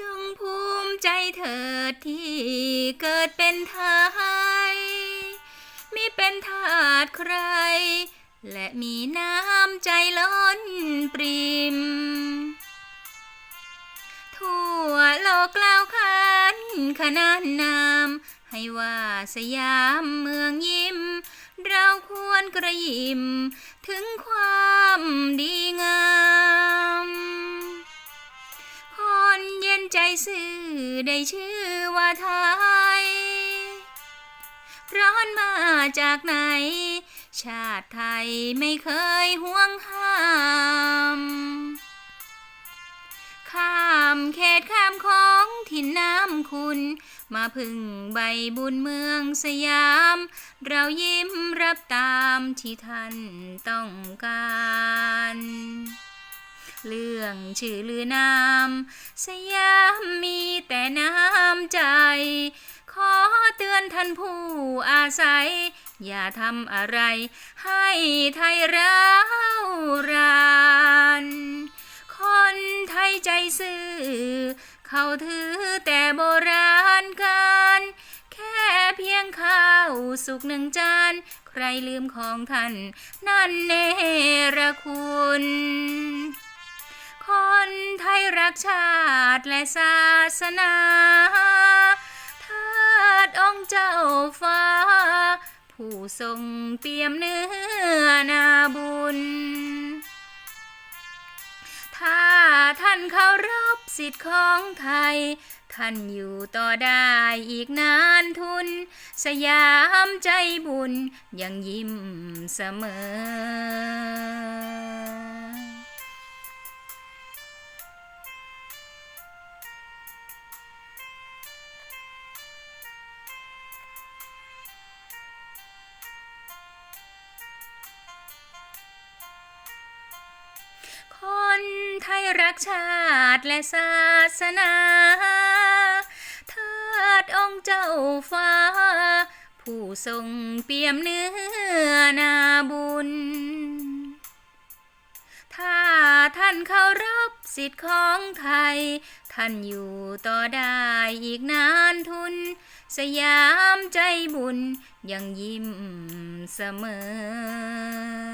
จงภูมิใจเถิดที่เกิดเป็นไทยมิเป็นทาสใคร และมีน้ำใจล้นปริม ทั่วโลกกล่าวขานขนานนามให้ว่าสยามเมืองยิ้ม เราควรกระยิม ถึงความดีงาม ซื่อได้ชื่อว่าไทย ร้อนมาจากไหน ชาติไทยไม่เคยห่วงห้าม ข้ามเขตข้ามของถิ่นน้ำคุณ มาพึ่งใบบุญเมืองสยาม เรายิ้มรับตามที่ท่านต้องการ เรื่องชื่อลือนาม สยามมีแต่น้ำใจ ขอเตือนท่านผู้อาศัย อย่าทำอะไรให้ไทยร้าวรานคนไทยใจซื่อ เขาถือแต่โบราณการแค่เพียงข้าวสุกหนึ่งจาน ใครลืมของท่าน นั่นเนรคุณ คนไทยรักชาติและศาสนาทิดองค์เจ้าฟ้า ผู้ทรงเปี่ยมเนื้อนาบุญ ถ้าท่านเคารพสิทธิ์ของไทย ท่านอยู่ต่อได้อีกนานทุน สยามใจบุญยังยิ้มเสมอ ไทยรักชาติและศาสนาทิดองค์เจ้าฟ้า ผู้ทรงเปี่ยมเนื้อนาบุญ ถ้าท่านเคารพสิทธิ์ของไทย ท่านอยู่ต่อได้อีกนานทุน สยามใจบุญยังยิ้มเสมอ